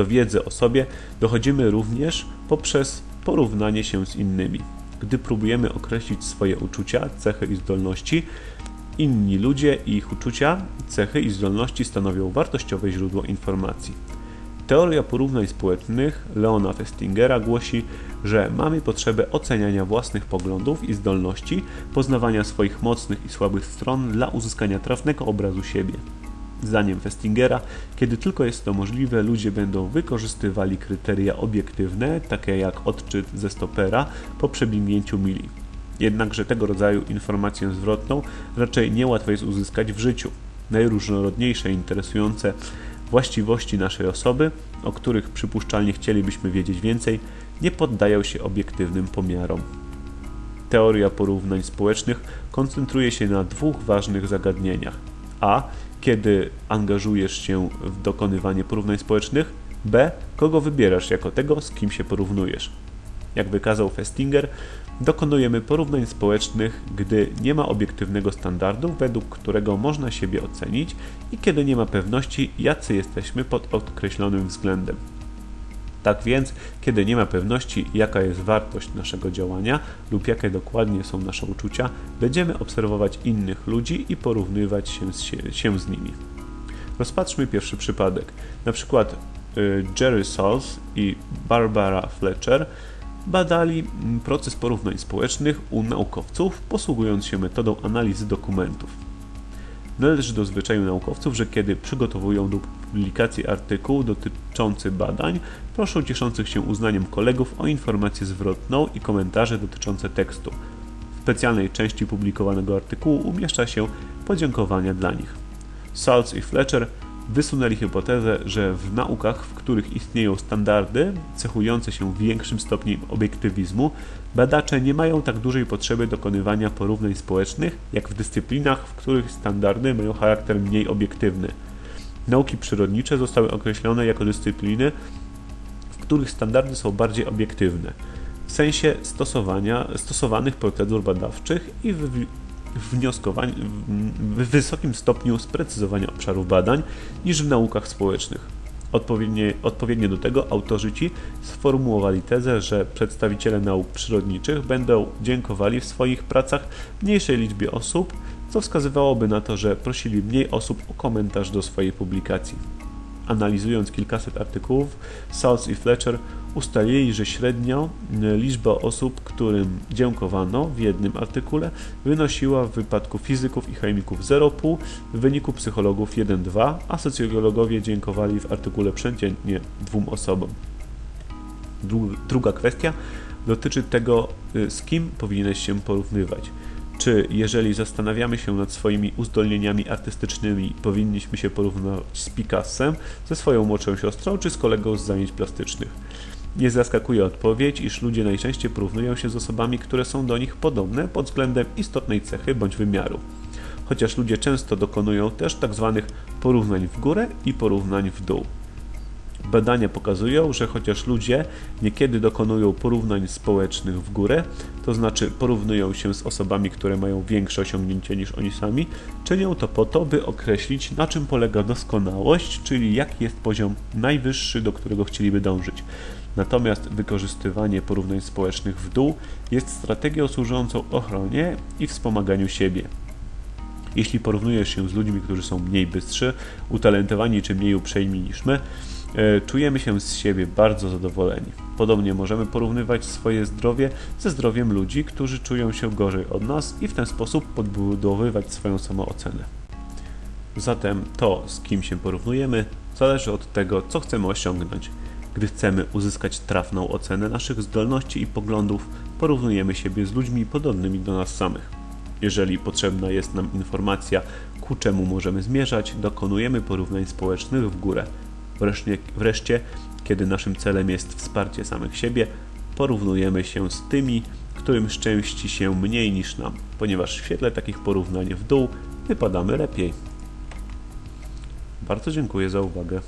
Do wiedzy o sobie dochodzimy również poprzez porównanie się z innymi. Gdy próbujemy określić swoje uczucia, cechy i zdolności, inni ludzie i ich uczucia, cechy i zdolności stanowią wartościowe źródło informacji. Teoria porównań społecznych Leona Festingera głosi, że mamy potrzebę oceniania własnych poglądów i zdolności, poznawania swoich mocnych i słabych stron dla uzyskania trafnego obrazu siebie. Zdaniem Festingera, kiedy tylko jest to możliwe, ludzie będą wykorzystywali kryteria obiektywne, takie jak odczyt ze stopera po przebiegnięciu mili. Jednakże tego rodzaju informację zwrotną raczej niełatwo jest uzyskać w życiu. Najróżnorodniejsze interesujące właściwości naszej osoby, o których przypuszczalnie chcielibyśmy wiedzieć więcej, nie poddają się obiektywnym pomiarom. Teoria porównań społecznych koncentruje się na dwóch ważnych zagadnieniach. A. Kiedy angażujesz się w dokonywanie porównań społecznych, B. Kogo wybierasz jako tego, z kim się porównujesz. Jak wykazał Festinger, dokonujemy porównań społecznych, gdy nie ma obiektywnego standardu, według którego można siebie ocenić i kiedy nie ma pewności, jacy jesteśmy pod określonym względem. Tak więc, kiedy nie ma pewności, jaka jest wartość naszego działania lub jakie dokładnie są nasze uczucia, będziemy obserwować innych ludzi i porównywać się z, się z nimi. Rozpatrzmy pierwszy przypadek. Na przykład y, Jerry Sauls i Barbara Fletcher badali mm, proces porównań społecznych u naukowców, posługując się metodą analizy dokumentów. Należy do zwyczaju naukowców, że kiedy przygotowują do publikacji artykuł dotyczący badań, proszą cieszących się uznaniem kolegów o informację zwrotną i komentarze dotyczące tekstu. W specjalnej części publikowanego artykułu umieszcza się podziękowania dla nich. Salz i Fletcher wysunęli hipotezę, że w naukach, w których istnieją standardy cechujące się większym stopniem obiektywizmu, badacze nie mają tak dużej potrzeby dokonywania porównań społecznych, jak w dyscyplinach, w których standardy mają charakter mniej obiektywny. Nauki przyrodnicze zostały określone jako dyscypliny, w których standardy są bardziej obiektywne, w sensie stosowania, stosowanych procedur badawczych i wnioskowań, w wysokim stopniu sprecyzowania obszarów badań niż w naukach społecznych. Odpowiednie, odpowiednio do tego autorzy ci sformułowali tezę, że przedstawiciele nauk przyrodniczych będą dziękowali w swoich pracach mniejszej liczbie osób, co wskazywałoby na to, że prosili mniej osób o komentarz do swojej publikacji. Analizując kilkaset artykułów, Salz i Fletcher ustalili, że średnio liczba osób, którym dziękowano w jednym artykule, wynosiła w wypadku fizyków i chemików 0,5, w wyniku psychologów 1,2, a socjologowie dziękowali w artykule przeciętnie dwóm osobom. Druga kwestia dotyczy tego, y, z kim powinieneś się porównywać. Czy jeżeli zastanawiamy się nad swoimi uzdolnieniami artystycznymi, powinniśmy się porównać z Picassem, ze swoją młodszą siostrą, czy z kolegą z zajęć plastycznych? Nie zaskakuje odpowiedź, iż ludzie najczęściej porównują się z osobami, które są do nich podobne pod względem istotnej cechy bądź wymiaru. Chociaż ludzie często dokonują też tzw. Tak porównań w górę i porównań w dół. Badania pokazują, że chociaż ludzie niekiedy dokonują porównań społecznych w górę, to znaczy porównują się z osobami, które mają większe osiągnięcie niż oni sami, czynią to po to, by określić, na czym polega doskonałość, czyli jaki jest poziom najwyższy, do którego chcieliby dążyć. Natomiast wykorzystywanie porównań społecznych w dół jest strategią służącą ochronie i wspomaganiu siebie. Jeśli porównujesz się z ludźmi, którzy są mniej bystrzy, utalentowani czy mniej uprzejmi niż my, czujemy się z siebie bardzo zadowoleni. Podobnie możemy porównywać swoje zdrowie ze zdrowiem ludzi, którzy czują się gorzej od nas i w ten sposób podbudowywać swoją samoocenę. Zatem to, z kim się porównujemy, zależy od tego, co chcemy osiągnąć. Gdy chcemy uzyskać trafną ocenę naszych zdolności i poglądów, porównujemy siebie z ludźmi podobnymi do nas samych. Jeżeli potrzebna jest nam informacja, ku czemu możemy zmierzać, dokonujemy porównań społecznych w górę. Wreszcie, wreszcie, kiedy naszym celem jest wsparcie samych siebie, porównujemy się z tymi, którym szczęści się mniej niż nam, ponieważ w świetle takich porównań w dół wypadamy lepiej. Bardzo dziękuję za uwagę.